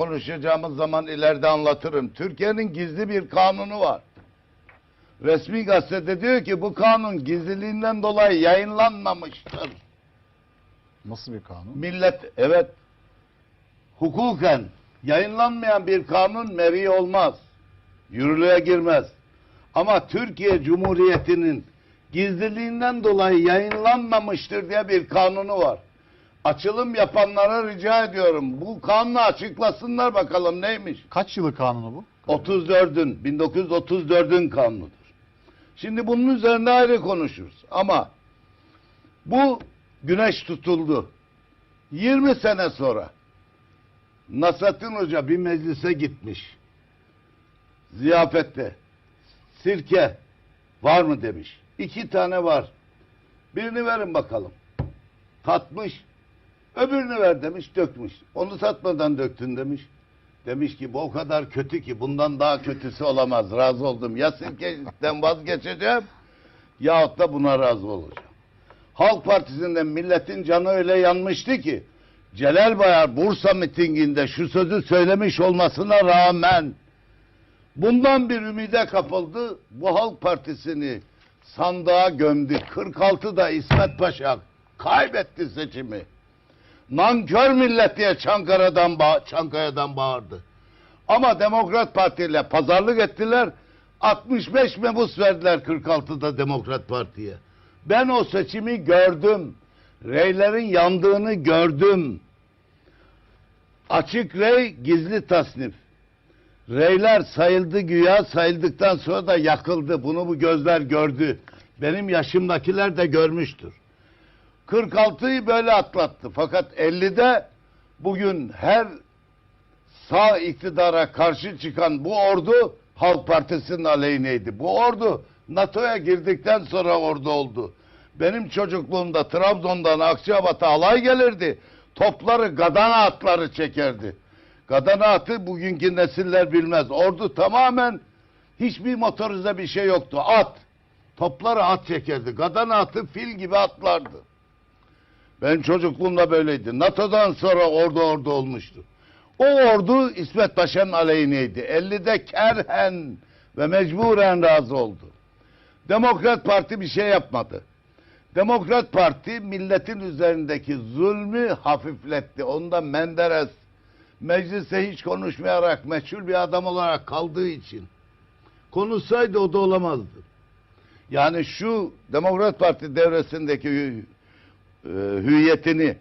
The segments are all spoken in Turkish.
konuşacağımız zaman ileride anlatırım. Türkiye'nin gizli bir kanunu var. Resmi gazetede diyor ki bu kanun gizliliğinden dolayı yayınlanmamıştır. Nasıl bir kanun? Millet evet hukuken yayınlanmayan bir kanun meri olmaz. Yürürlüğe girmez. Ama Türkiye Cumhuriyeti'nin gizliliğinden dolayı yayınlanmamıştır diye bir kanunu var. Açılım yapanlara rica ediyorum. Bu kanunu açıklasınlar bakalım neymiş. Kaç yılı kanunu bu? 34'ün 1934'ün kanunudur. Şimdi bunun üzerinde ayrı konuşuruz. Ama bu güneş tutuldu. 20 sene sonra Nasrettin Hoca bir meclise gitmiş. Ziyafette. Sirke var mı demiş. İki tane var. Birini verin bakalım. Tatmış. Öbürünü ver demiş dökmüş. Onu tatmadan döktün demiş. Demiş ki bu o kadar kötü ki bundan daha kötüsü olamaz. Razı oldum. Ya sirkeden vazgeçeceğim yahut da buna razı olacağım. Halk Partisi'nden milletin canı öyle yanmıştı ki Celal Bayar Bursa mitinginde şu sözü söylemiş olmasına rağmen bundan bir ümide kapıldı. Bu Halk Partisi'ni sandığa gömdü. 46'da İsmet Paşa kaybetti seçimi. Nankör millet diye Çankaya'dan, ba Çankaya'dan bağırdı. Ama Demokrat Parti ile pazarlık ettiler. 65 mebus verdiler 46'da Demokrat Parti'ye. Ben o seçimi gördüm. Reylerin yandığını gördüm. Açık rey, gizli tasnif. Reyler sayıldı güya, sayıldıktan sonra da yakıldı. Bunu bu gözler gördü. Benim yaşımdakiler de görmüştür. 46'yı böyle atlattı. Fakat 50'de bugün her sağ iktidara karşı çıkan bu ordu Halk Partisi'nin aleyhineydi. Bu ordu NATO'ya girdikten sonra ordu oldu. Benim çocukluğumda Trabzon'dan Akçabat'a alay gelirdi. Topları gadana atları çekerdi. Gadana atı bugünkü nesiller bilmez. Ordu tamamen hiçbir motorize bir şey yoktu. At. Topları at çekerdi. Gadana atı fil gibi atlardı. Benim çocukluğumda böyleydi. NATO'dan sonra ordu ordu olmuştu. O ordu İsmet Paşa'nın aleyhineydi. 50'de kerhen ve mecburen razı oldu. Demokrat Parti bir şey yapmadı. Demokrat Parti milletin üzerindeki zulmü hafifletti. Onda Menderes meclise hiç konuşmayarak meçhul bir adam olarak kaldığı için konuşsaydı o da olamazdı. Yani şu Demokrat Parti devresindeki e, hüviyetini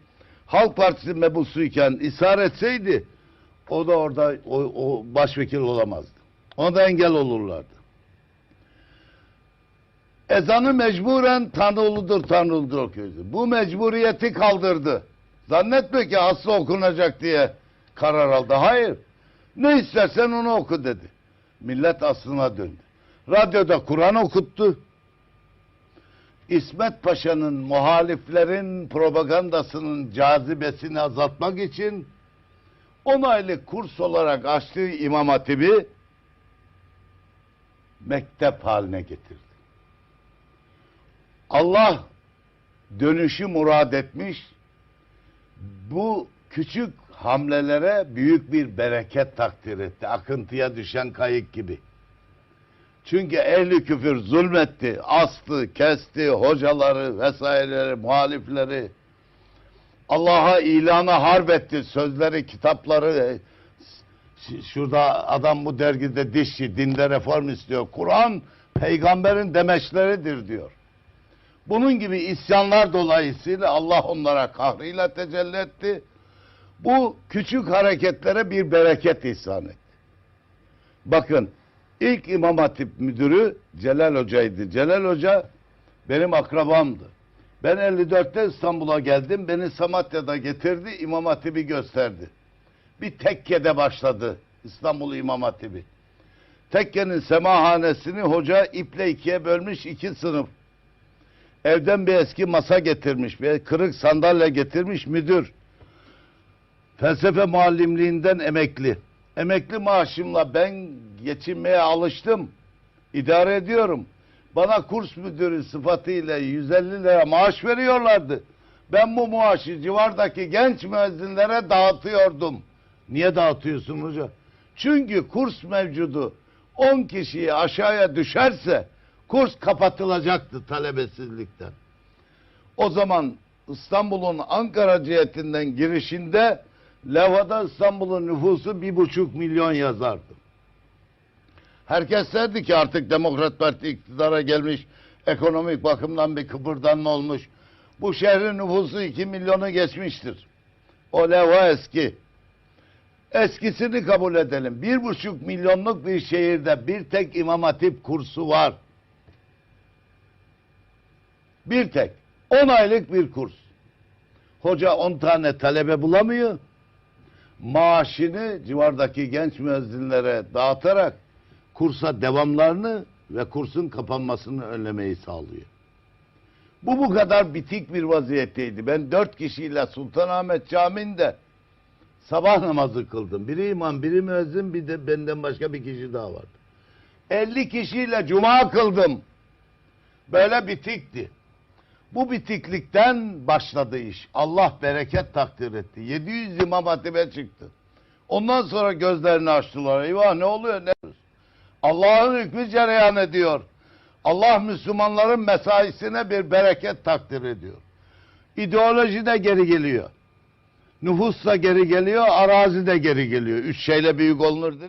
Halk Partisi mebusuyken ishar etseydi o da orada o, o başvekil olamazdı. Ona da engel olurlardı. Ezanı mecburen Tanrılıdır Tanrılıdır okuyordu. Bu mecburiyeti kaldırdı. Zannetme ki aslı okunacak diye karar aldı. Hayır. Ne istersen onu oku dedi. Millet aslına döndü. Radyoda Kur'an okuttu. İsmet Paşa'nın muhaliflerin propagandasının cazibesini azaltmak için 10 aylık kurs olarak açtığı İmam Hatip'i mektep haline getirdi. Allah dönüşü murad etmiş. Bu küçük hamlelere büyük bir bereket takdir etti. Akıntıya düşen kayık gibi. Çünkü ehli küfür zulmetti, astı, kesti, hocaları vesaireleri, muhalifleri. Allah'a ilana harp etti, sözleri, kitapları. Şurada adam bu dergide dişçi, dinde reform istiyor. Kur'an peygamberin demeçleridir diyor. Bunun gibi isyanlar dolayısıyla Allah onlara kahrıyla tecelli etti. Bu küçük hareketlere bir bereket ihsan etti. Bakın ilk İmam Hatip müdürü Celal Hoca'ydı. Celal Hoca benim akrabamdı. Ben 54'te İstanbul'a geldim. Beni Samatya'da getirdi. İmam Hatip'i gösterdi. Bir tekkede başladı İstanbul İmam Hatip'i. Tekkenin semahanesini hoca iple ikiye bölmüş iki sınıf. Evden bir eski masa getirmiş, bir kırık sandalye getirmiş müdür. Felsefe muallimliğinden emekli. Emekli maaşımla ben geçinmeye alıştım. İdare ediyorum. Bana kurs müdürü sıfatıyla 150 lira maaş veriyorlardı. Ben bu maaşı civardaki genç müezzinlere dağıtıyordum. Niye dağıtıyorsun hoca? Çünkü kurs mevcudu 10 kişiyi aşağıya düşerse kurs kapatılacaktı talebesizlikten. O zaman İstanbul'un Ankara cihetinden girişinde levhada İstanbul'un nüfusu bir buçuk milyon yazardı. Herkes derdi ki artık Demokrat Parti iktidara gelmiş, ekonomik bakımdan bir kıpırdanma olmuş. Bu şehrin nüfusu iki milyonu geçmiştir. O levha eski. Eskisini kabul edelim. Bir buçuk milyonluk bir şehirde bir tek İmam Hatip kursu var. Bir tek. On aylık bir kurs. Hoca on tane talebe bulamıyor. Maaşını civardaki genç müezzinlere dağıtarak kursa devamlarını ve kursun kapanmasını önlemeyi sağlıyor. Bu bu kadar bitik bir vaziyetteydi. Ben dört kişiyle Sultanahmet Camii'nde sabah namazı kıldım. Biri imam, biri müezzin, bir de benden başka bir kişi daha vardı. 50 kişiyle cuma kıldım. Böyle bitikti. Bu bitiklikten başladı iş. Allah bereket takdir etti. 700 imam hatibe çıktı. Ondan sonra gözlerini açtılar. Eyvah ne oluyor ne? Allah'ın hükmü cereyan ediyor. Allah Müslümanların mesaisine bir bereket takdir ediyor. İdeoloji de geri geliyor. Nüfus da geri geliyor, arazi de geri geliyor. Üç şeyle büyük olunur dedik.